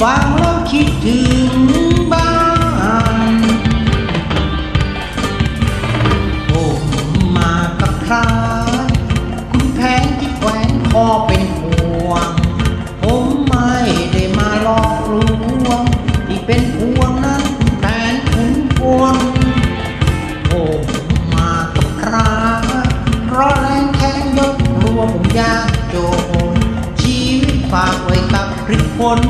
ฟังแล้วคิดถึงบ้านผมมากับพระคุณแผนที่แขวนคอเป็นห่วง ผมไม่ได้มาหลอกลวง ที่เป็นห่วงนั้นแผนคุณพวงผมมากับพระเพราะแรงแค้นยกรัวผมยากจนชีวิตฝากไว้กับพริกผล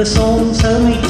แผนที่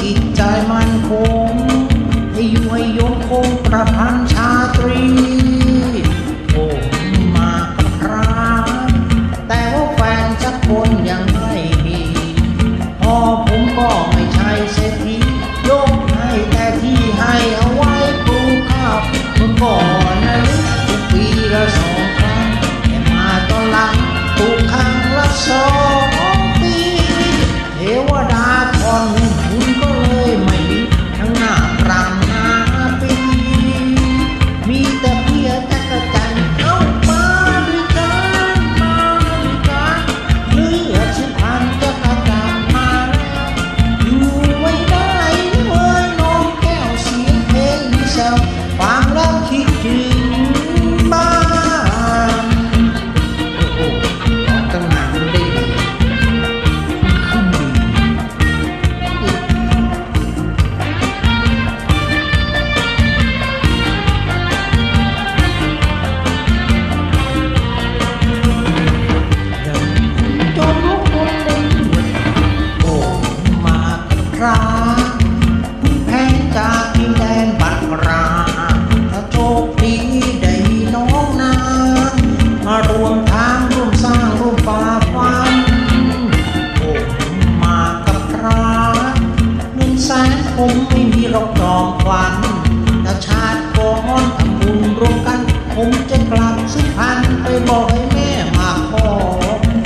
บอกให้แม่มาขอ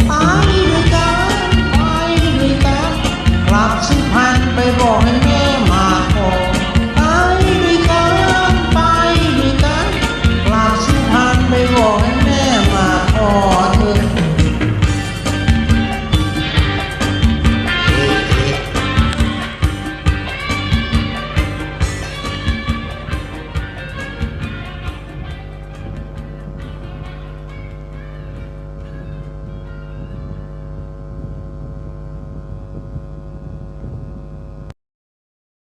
ไปด้วยกันไปด้วยกันกลับ